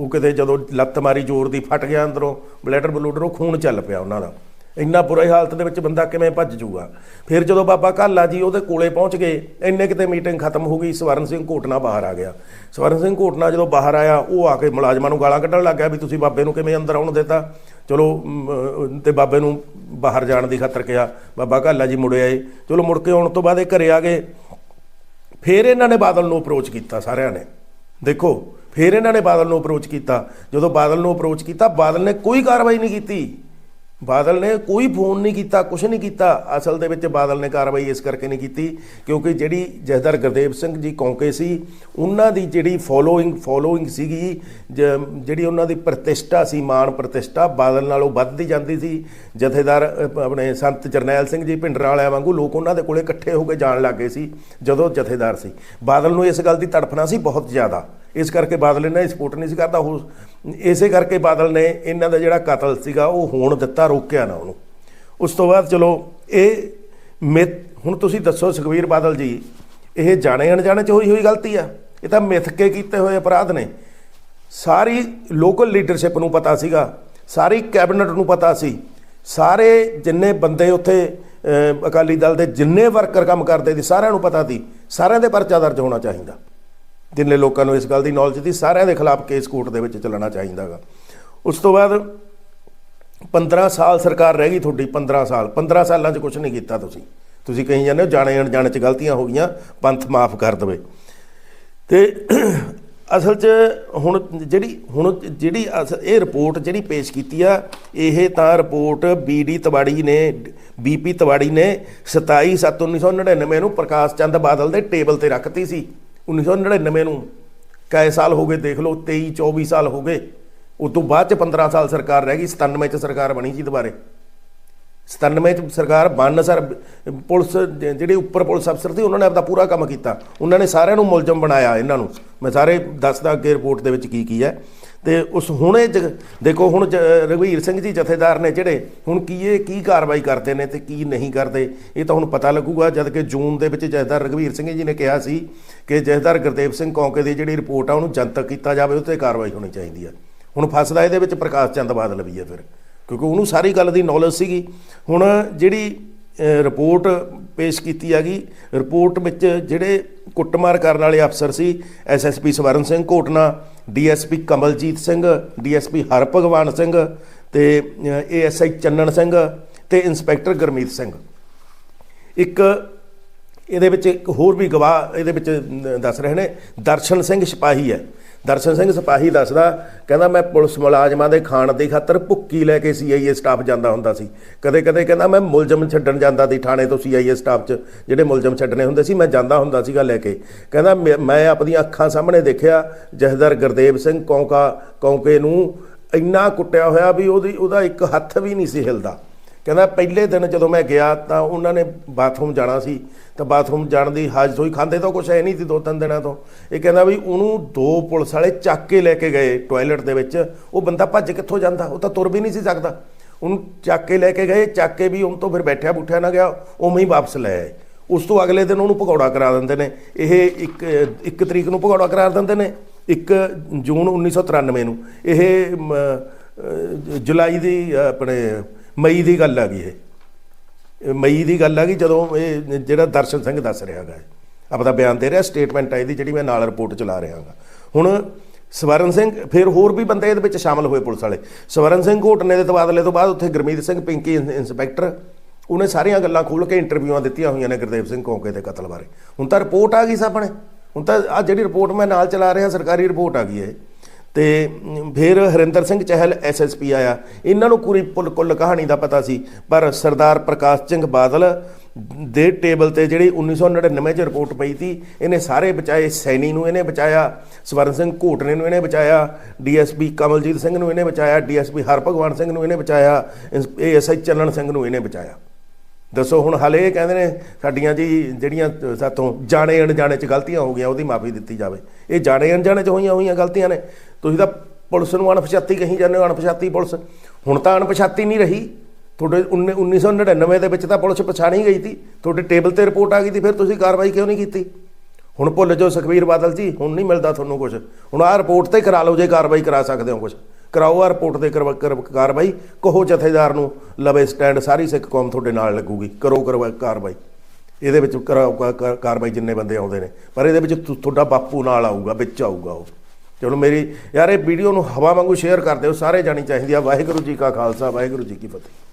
ਉਹ ਕਿਤੇ ਜਦੋਂ ਲੱਤ ਮਾਰੀ ਜ਼ੋਰ ਦੀ ਫਟ ਗਿਆ ਅੰਦਰੋਂ, ਬਲੈਡਰ ਬਲੂਡਰੋਂ ਖੂਨ ਚੱਲ ਪਿਆ ਉਹਨਾਂ ਦਾ। ਇੰਨਾ ਬੁਰੀ ਹਾਲਤ ਦੇ ਵਿੱਚ ਬੰਦਾ ਕਿਵੇਂ ਭੱਜ ਜੂਗਾ ਫਿਰ ਜਦੋਂ ਬਾਬਾ ਕਾਲਾ ਜੀ ਉਹਦੇ ਕੋਲੇ ਪਹੁੰਚ ਗਏ ਇੰਨੇ ਕਿਤੇ ਮੀਟਿੰਗ ਖਤਮ ਹੋ ਗਈ ਸਵਰਨ ਸਿੰਘ ਘੋਟਣਾ ਬਾਹਰ ਆ ਗਿਆ। ਸਵਰਨ ਸਿੰਘ ਘੋਟਣਾ ਜਦੋਂ ਬਾਹਰ ਆਇਆ ਉਹ ਆ ਕੇ ਮੁਲਾਜ਼ਮਾਂ ਨੂੰ ਗਾਲਾਂ ਕੱਢਣ ਲੱਗ ਗਿਆ ਵੀ ਤੁਸੀਂ ਬਾਬੇ ਨੂੰ ਕਿਵੇਂ ਅੰਦਰ ਆਉਣ ਦਿੱਤਾ? ਚਲੋ ਅਮ, ਤੇ ਬਾਬੇ ਨੂੰ ਬਾਹਰ ਜਾਣ ਦੀ ਖਾਤਰ ਕਿਹਾ ਬਾਬਾ ਕਾਲਾ ਜੀ ਮੁੜੇ ਆਏ। ਚਲੋ ਮੁੜ ਕੇ ਆਉਣ ਤੋਂ ਬਾਅਦ ਇਹ ਘਰੇ ਆ ਗਏ। ਫਿਰ ਇਹਨਾਂ ਨੇ ਬਾਦਲ ਨੂੰ ਅਪਰੋਚ ਕੀਤਾ ਸਾਰਿਆਂ ਨੇ। ਦੇਖੋ ਫਿਰ ਇਹਨਾਂ ਨੇ ਬਾਦਲ ਨੂੰ ਅਪਰੋਚ ਕੀਤਾ। ਜਦੋਂ ਬਾਦਲ ਨੂੰ ਅਪਰੋਚ ਕੀਤਾ ਬਾਦਲ ਨੇ ਕੋਈ ਕਾਰਵਾਈ ਨਹੀਂ ਕੀਤੀ। ਬਾਦਲ ਨੇ ਕੋਈ ਫੋਨ ਨਹੀਂ ਕੀਤਾ ਕੁਝ ਨਹੀਂ ਕੀਤਾ। ਅਸਲ ਦੇ ਵਿੱਚ ਬਾਦਲ ਨੇ ਕਾਰਵਾਈ ਇਸ ਕਰਕੇ ਨਹੀਂ ਕੀਤੀ ਕਿਉਂਕਿ ਜਿਹੜੀ ਜਥੇਦਾਰ ਗੁਰਦੇਵ ਸਿੰਘ ਜੀ ਕੌਂਕੇ ਸੀ, ਉਹਨਾਂ ਦੀ ਜਿਹੜੀ ਫੋਲੋਇੰਗ ਫੋਲੋਇੰਗ ਸੀਗੀ, ਜ- ਜਿਹੜੀ ਉਹਨਾਂ ਦੀ ਪ੍ਰਤਿਸ਼ਠਾ ਸੀ, ਮਾਣ ਪ੍ਰਤਿਸ਼ਠਾ, ਬਾਦਲ ਨਾਲੋਂ ਵੱਧਦੀ ਜਾਂਦੀ ਸੀ। ਜਥੇਦਾਰ ਆਪਣੇ ਸੰਤ ਜਰਨੈਲ ਸਿੰਘ ਜੀ ਭਿੰਡਰਾਂ ਵਾਲਿਆਂ ਵਾਂਗੂ ਲੋਕ ਉਹਨਾਂ ਦੇ ਕੋਲੇ ਇਕੱਠੇ ਹੋ ਕੇ ਜਾਣ ਲੱਗੇ ਸੀ, ਜਦੋਂ ਜਥੇਦਾਰ ਸੀ। ਬਾਦਲ ਨੂੰ ਇਸ ਗੱਲ ਦੀ ਤੜਫਣਾ ਸੀ ਬਹੁਤ ਜ਼ਿਆਦਾ। ਇਸ ਕਰਕੇ ਬਾਦਲ ਇਹਨਾਂ ਦੀ ਸਪੋਰਟ ਨਹੀਂ ਸੀ ਕਰਦਾ। ਉਹ ਇਸੇ ਕਰਕੇ ਬਾਦਲ ਨੇ ਇਹਨਾਂ ਦਾ ਜਿਹੜਾ ਕਤਲ ਸੀਗਾ, ਉਹ ਹੋਣ ਦਿੱਤਾ, ਰੋਕਿਆ ਨਾ ਉਹਨੂੰ। ਉਸ ਤੋਂ ਬਾਅਦ ਚਲੋ, ਇਹ ਮਿੱਥ, ਹੁਣ ਤੁਸੀਂ ਦੱਸੋ ਸੁਖਵੀਰ ਬਾਦਲ ਜੀ, ਇਹ ਜਾਣੇ ਅਣਜਾਣੇ ਚ ਹੋਈ ਹੋਈ ਗਲਤੀ ਆ? ਇਹ ਤਾਂ ਮਿੱਥ ਕੇ ਕੀਤੇ ਹੋਏ ਅਪਰਾਧ ਨੇ। ਸਾਰੀ ਲੋਕਲ ਲੀਡਰਸ਼ਿਪ ਨੂੰ ਪਤਾ ਸੀਗਾ, ਸਾਰੀ ਕੈਬਨਿਟ ਨੂੰ ਪਤਾ ਸੀ। ਸਾਰੇ ਜਿੰਨੇ ਬੰਦੇ ਉੱਥੇ ਅਕਾਲੀ ਦਲ ਦੇ ਜਿੰਨੇ ਵਰਕਰ ਕੰਮ ਕਰਦੇ ਸੀ, ਸਾਰਿਆਂ ਨੂੰ ਪਤਾ ਸੀ। ਸਾਰਿਆਂ ਦੇ ਪਰਚਾ ਦਰਜ ਹੋਣਾ ਚਾਹੀਦਾ। ਜਿੰਨੇ ਲੋਕਾਂ ਨੂੰ ਇਸ ਗੱਲ ਦੀ ਨੌਲੇਜ ਸੀ, ਸਾਰਿਆਂ ਦੇ ਖਿਲਾਫ ਕੇਸ ਕੋਰਟ ਦੇ ਵਿੱਚ ਚੱਲਣਾ ਚਾਹੀਦਾਗਾ ਉਸ ਤੋਂ ਬਾਅਦ 15 ਸਾਲ ਸਰਕਾਰ ਰਹਿ ਗਈ ਤੁਹਾਡੀ 15 ਸਾਲ। 15 ਸਾਲਾਂ 'ਚ ਕੁਝ ਨਹੀਂ ਕੀਤਾ ਤੁਸੀਂ। ਤੁਸੀਂ ਕਹੀ ਜਾਂਦੇ ਹੋ ਜਾਣੇ ਅਣਜਾਣੇ 'ਚ ਗਲਤੀਆਂ ਹੋ ਗਈਆਂ, ਪੰਥ ਮਾਫ ਕਰ ਦੇਵੇ। ਤੇ ਅਸਲ 'ਚ ਹੁਣ ਜਿਹੜੀ ਹੁਣ ਜਿਹੜੀ ਅਸ- ਇਹ ਰਿਪੋਰਟ ਜਿਹੜੀ ਪੇਸ਼ ਕੀਤੀ ਆ, ਇਹ ਤਾਂ ਰਿਪੋਰਟ ਬੀਡੀ ਤਵਾੜੀ ਨੇ ਬੀਪੀ ਤਵਾੜੀ ਨੇ 27 7 1999 ਨੂੰ ਪ੍ਰਕਾਸ਼ ਚੰਦ ਬਾਦਲ ਦੇ ਟੇਬਲ ਤੇ ਰੱਖਤੀ ਸੀ। 1999 ਨੂੰ ਕਈ ਸਾਲ ਹੋ ਗਏ ਦੇਖ ਲਓ 23 24 ਸਾਲ ਹੋ ਗਏ। ਉਸ ਤੋਂ ਬਾਅਦ ਚ 15 ਸਾਲ ਸਰਕਾਰ ਰਹਿ ਗਈ 97 ਚ ਸਰਕਾਰ ਬਣੀ ਸੀ ਦੁਬਾਰੇ। 97 ਚ ਸਰਕਾਰ ਬਣ ਸਰ, ਪੁਲਿਸ ਜਿਹੜੇ ਉੱਪਰ ਪੁਲਿਸ ਅਫਸਰ ਸੀ, ਉਹਨਾਂ ਨੇ ਆਪਦਾ ਪੂਰਾ ਕੰਮ ਕੀਤਾ। ਉਹਨਾਂ ਨੇ ਸਾਰਿਆਂ ਨੂੰ ਮੁਲਜ਼ਮ ਬਣਾਇਆ ਇਹਨਾਂ ਨੂੰ। ਮੈਂ ਸਾਰੇ ਦੱਸਦਾ ਅੱਗੇ ਰਿਪੋਰਟ ਦੇ ਵਿੱਚ ਕੀ ਕੀ ਹੈ। ਤੇ ਉਸ ਹੁਣੇ ਜ- ਦੇਖੋ ਹੁਣ ਜ- ਰਘਵੀਰ ਸਿੰਘ ਜੀ ਜਥੇਦਾਰ ਨੇ ਜਿਹੜੇ, ਹੁਣ ਕੀ ਇਹ ਕੀ ਕਾਰਵਾਈ ਕਰਦੇ ਨੇ ਤੇ ਕੀ ਨਹੀਂ ਕਰਦੇ, ਇਹ ਤਾਂ ਹੁਣ ਪਤਾ ਲੱਗੂਗਾ, ਜਦ ਕਿ ਜੂਨ ਦੇ ਵਿੱਚ ਜਥੇਦਾਰ ਰਘਵੀਰ ਸਿੰਘ ਜੀ ਨੇ ਕਿਹਾ ਸੀ ਕਿ ਜਥੇਦਾਰ ਗੁਰਦੇਵ ਸਿੰਘ ਕੌਂਕੇ ਦੀ ਜਿਹੜੀ ਰਿਪੋਰਟ ਆ, ਉਹਨੂੰ ਜਨਤਕ ਕੀਤਾ ਜਾਵੇ ਉਹ ਤੇ ਕਾਰਵਾਈ ਹੋਣੀ ਚਾਹੀਦੀ ਆ। ਹੁਣ ਫਸਦਾ ਇਹਦੇ ਵਿੱਚ ਪ੍ਰਕਾਸ਼ ਚੰਦ ਬਾਦਲ ਵੀ ਹੈ ਫਿਰ, ਕਿਉਂਕਿ ਉਹਨੂੰ ਸਾਰੀ ਗੱਲ ਦੀ ਨੌਲੇਜ ਸੀਗੀ। ਹੁਣ ਜਿਹੜੀ ਰਿਪੋਰਟ ਪੇਸ਼ ਕੀਤੀ ਹੈਗੀ। ਰਿਪੋਰਟ ਵਿੱਚ ਜਿਹੜੇ ਕੁੱਟਮਾਰ ਕਰਨ ਵਾਲੇ ਅਫਸਰ ਸੀ SSP Swaran Singh Ghotna DSP Kamaljit Singh DSP Harbhagwan Singh ਤੇ ਏਐਸਆਈ ਚੰਨਣ ਸਿੰਘ ਤੇ ਇੰਸਪੈਕਟਰ ਗੁਰਮੀਤ ਸਿੰਘ। ਇੱਕ ਇਹਦੇ ਵਿੱਚ ਇੱਕ ਹੋਰ ਵੀ ਗਵਾਹ ਇਹਦੇ ਵਿੱਚ ਦੱਸ ਰਹੇ ਨੇ, ਦਰਸ਼ਨ ਸਿੰਘ ਸਿਪਾਹੀ ਹੈ। ਦਰਸ਼ਨ ਸਿੰਘ ਸਿਪਾਹੀ ਦੱਸਦਾ, ਕਹਿੰਦਾ ਮੈਂ ਪੁਲਿਸ ਮੁਲਾਜ਼ਮਾਂ ਦੇ ਖਾਣ ਦੀ ਖਾਤਰ ਭੁੱਕੀ ਲੈ ਕੇ ਸੀਆਈਏ ਸਟਾਫ ਜਾਂਦਾ ਹੁੰਦਾ ਸੀ। ਕਦੇ ਕਦੇ ਕਹਿੰਦਾ ਮੈਂ ਮੁਲਜ਼ਮ ਛੱਡਣ ਜਾਂਦਾ ਸੀ ਥਾਣੇ ਤੋਂ ਸੀਆਈਏ ਸਟਾਫ 'ਚ, ਜਿਹੜੇ ਮੁਲਜ਼ਮ ਛੱਡਣੇ ਹੁੰਦੇ ਸੀ, ਮੈਂ ਜਾਂਦਾ ਹੁੰਦਾ ਸੀਗਾ ਲੈ ਕੇ। ਕਹਿੰਦਾ ਮੈਂ- ਮੈਂ ਆਪਣੀਆਂ ਅੱਖਾਂ ਸਾਹਮਣੇ ਦੇਖਿਆ, ਜਹਦਰ ਗੁਰਦੇਵ ਸਿੰਘ ਕੌਂਕਾ, ਕੌਂਕੇ ਨੂੰ ਇੰਨਾ ਕੁੱਟਿਆ ਹੋਇਆ ਵੀ ਉਹਦੀ, ਉਹਦਾ ਇੱਕ ਹੱਥ ਵੀ ਨਹੀਂ ਸੀ ਹਿਲਦਾ। ਕਹਿੰਦਾ ਪਹਿਲੇ ਦਿਨ ਜਦੋਂ ਮੈਂ ਗਿਆ ਤਾਂ ਉਹਨਾਂ ਨੇ ਬਾਥਰੂਮ ਜਾਣਾ ਸੀ, ਤਾਂ ਬਾਥਰੂਮ ਜਾਣ ਦੀ ਹਾਜ਼ਰ ਹੋਈ ਖਾਂਦੇ ਤਾਂ ਕੁਛ ਹੈ ਨਹੀਂ ਸੀ ਦੋ ਤਿੰਨ ਦਿਨਾਂ ਤੋਂ। ਇਹ ਕਹਿੰਦਾ ਵੀ ਉਹਨੂੰ ਦੋ ਪੁਲਿਸ ਵਾਲੇ ਚੱਕ ਕੇ ਲੈ ਕੇ ਗਏ ਟਾਇਲਟ ਦੇ ਵਿੱਚ, ਉਹ ਬੰਦਾ ਭੱਜ ਕਿੱਥੋਂ ਜਾਂਦਾ? ਉਹ ਤਾਂ ਤੁਰ ਵੀ ਨਹੀਂ ਸੀ ਸਕਦਾ। ਉਹਨੂੰ ਚੱਕ ਕੇ ਲੈ ਕੇ ਗਏ, ਚੱਕ ਕੇ ਵੀ ਉਹਨ ਤੋਂ ਫਿਰ ਬੈਠਿਆ ਬੁੱਠਿਆ ਨਾ ਗਿਆ, ਉਵੇਂ ਹੀ ਵਾਪਸ ਲੈ ਆਏ। ਉਸ ਤੋਂ ਅਗਲੇ ਦਿਨ ਉਹਨੂੰ ਭਗੌੜਾ ਕਰਾ ਦਿੰਦੇ ਨੇ। ਇਹ ਇੱਕ ਇੱਕ ਤਰੀਕ ਨੂੰ ਭਗੌੜਾ ਕਰਾ ਦਿੰਦੇ ਨੇ 1 ਜੂਨ 1993 ਨੂੰ। ਇਹ ਜੁਲਾਈ ਦੀ ਆਪਣੇ ਮਈ ਦੀ ਗੱਲ ਆ ਗਈ ਇਹ। ਮਈ ਦੀ ਗੱਲ ਆ ਗਈ ਜਦੋਂ ਇਹ ਜਿਹੜਾ ਦਰਸ਼ਨ ਸਿੰਘ ਦੱਸ ਰਿਹਾ ਹੈਗਾ ਆਪਦਾ ਬਿਆਨ ਦੇ ਰਿਹਾ ਸਟੇਟਮੈਂਟ ਆ ਇਹਦੀ ਜਿਹੜੀ ਮੈਂ ਨਾਲ ਰਿਪੋਰਟ ਚਲਾ ਰਿਹਾ ਹਾਂ ਹੁਣ ਸਵਰਨ ਸਿੰਘ, ਫਿਰ ਹੋਰ ਵੀ ਬੰਦੇ ਇਹਦੇ ਵਿੱਚ ਸ਼ਾਮਲ ਹੋਏ ਪੁਲਿਸ ਵਾਲੇ। ਸਵਰਨ ਸਿੰਘ ਘੋਟਨੇ ਦੇ ਤਬਾਦਲੇ ਤੋਂ ਬਾਅਦ ਉੱਥੇ ਗੁਰਮੀਤ ਸਿੰਘ, ਪਿੰਕੀ ਇੰਸਪੈਕਟਰ ਉਹਨੇ ਸਾਰੀਆਂ ਗੱਲਾਂ ਖੋਲ ਕੇ ਇੰਟਰਵਿਊਆਂ ਦਿੱਤੀਆਂ ਹੋਈਆਂ ਨੇ ਗੁਰਦੇਵ ਸਿੰਘ ਕੌਂਕੇ ਦੇ ਕਤਲ ਬਾਰੇ। ਹੁਣ ਤਾਂ ਰਿਪੋਰਟ ਆ ਗਈ ਸਾਹਮਣੇ ਹੁਣ ਤਾਂ ਆ ਜਿਹੜੀ ਰਿਪੋਰਟ ਮੈਂ ਨਾਲ ਚਲਾ ਰਿਹਾ, ਸਰਕਾਰੀ ਰਿਪੋਰਟ ਆ ਗਈ ਹੈ ਤੇ ਫਿਰ ਹਰਿੰਦਰ ਸਿੰਘ ਚਹਿਲ ਐਸਐਸਪੀ ਆਇਆ। ਇਹਨਾਂ ਨੂੰ ਪੂਰੀ ਪੁੱਲ ਕੁੱਲ ਕਹਾਣੀ ਦਾ ਪਤਾ ਸੀ। ਪਰ ਸਰਦਾਰ ਪ੍ਰਕਾਸ਼ ਸਿੰਘ ਬਾਦਲ ਦੇ ਟੇਬਲ ਤੇ ਜਿਹੜੀ 1999 ਚ ਰਿਪੋਰਟ ਪਈ ਸੀ, ਇਹਨੇ ਸਾਰੇ ਬਚਾਏ। ਸੈਣੀ ਨੂੰ ਇਹਨੇ ਬਚਾਇਆ, ਸਵਰਨ ਸਿੰਘ ਘੋਟਨੇ ਨੂੰ ਇਹਨੇ ਬਚਾਇਆ ਡੀਐਸਪੀ ਕਮਲਜੀਤ ਸਿੰਘ ਨੂੰ ਇਹਨੇ ਬਚਾਇਆ ਡੀਐਸਪੀ ਹਰਭਗਵਾਨ ਸਿੰਘ ਨੂੰ ਇਹਨੇ ਬਚਾਇਆ ਏਐਸਆਈ ਚੱਲਣ ਸਿੰਘ ਨੂੰ ਇਹਨੇ ਬਚਾਇਆ। ਦੱਸੋ ਹੁਣ ਹਲੇ ਇਹ ਕਹਿੰਦੇ ਨੇ ਸਾਡੀਆਂ ਜੀ ਜਿਹੜੀਆਂ ਸਾਤੋਂ ਜਾਣੇ ਅਣਜਾਣੇ ਚ ਗਲਤੀਆਂ ਹੋ ਗਈਆਂ, ਉਹਦੀ ਮਾਫੀ ਦਿੱਤੀ ਜਾਵੇ। ਇਹ ਜਾਣੇ ਅਣਜਾਣੇ ਚ ਹੋਈਆਂ ਹੋਈਆਂ ਗਲਤੀਆਂ ਨੇ। ਤੁਸੀਂ ਤਾਂ ਪੁਲਿਸ ਨੂੰ ਅਣਪਛਾਤੀ ਕਹੀ ਜਾਂਦੇ ਹੋ, ਅਣਪਛਾਤੀ ਪੁਲਿਸ। ਹੁਣ ਤਾਂ ਅਣਪਛਾਤੀ ਨਹੀਂ ਰਹੀ। ਤੁਹਾਡੇ 19 1999 ਦੇ ਵਿੱਚ ਤਾਂ ਪੁਲਿਸ ਪਛਾਣੀ ਗਈ ਸੀ। ਤੁਹਾਡੇ ਟੇਬਲ ਤੇ ਰਿਪੋਰਟ ਆ ਗਈ ਸੀ, ਫਿਰ ਤੁਸੀਂ ਕਾਰਵਾਈ ਕਿਉਂ ਨਹੀਂ ਕੀਤੀ? ਹੁਣ ਭੁੱਲ ਜਾਓ ਸੁਖਵੀਰ ਬਾਦਲ ਜੀ, ਹੁਣ ਨਹੀਂ ਮਿਲਦਾ ਤੁਹਾਨੂੰ ਕੁਝ ਹੁਣ ਆਹ ਰਿਪੋਰਟ ਤੇ ਕਰਾ ਲਓ ਜੇ ਕਾਰਵਾਈ ਕਰਾ ਸਕਦੇ ਹੋ ਕੁਝ ਕਰਾਓ ਆਹ ਰਿਪੋਰਟ ਤੇ ਕਰਵਾ- ਕਰ- ਕਾਰਵਾਈ। ਕਹੋ ਜਥੇਦਾਰ ਨੂੰ, ਲਵੇ ਸਟੈਂਡ, ਸਾਰੀ ਸਿੱਖ ਕੌਮ ਤੁਹਾਡੇ ਨਾਲ ਲੱਗੂਗੀ। ਕਰੋ ਕਰਵਾ, ਕਾਰਵਾਈ। ਇਹਦੇ ਵਿੱਚ ਕਰਾਓ ਕਾ- ਕਾਰਵਾਈ ਜਿੰਨੇ ਬੰਦੇ ਆਉਂਦੇ ਨੇ। ਪਰ ਇਹਦੇ ਵਿੱਚ ਤੁਹਾਡਾ ਬਾਪੂ ਨਾਲ ਆਊਗਾ, ਵਿੱਚ ਆਊਗਾ ਉਹ। ਚਲੋ ਮੇਰੀ ਯਾਰ, ਇਹ ਵੀਡੀਓ ਨੂੰ ਹਵਾ ਵਾਂਗੂ ਸ਼ੇਅਰ ਕਰ ਦਿਓ, ਸਾਰੇ ਜਾਣੀ ਚਾਹੀਦੀ ਆ। ਵਾਹਿਗੁਰੂ ਜੀ ਕਾ ਖਾਲਸਾ, ਵਾਹਿਗੁਰੂ ਜੀ ਕੀ ਫਤਿਹ।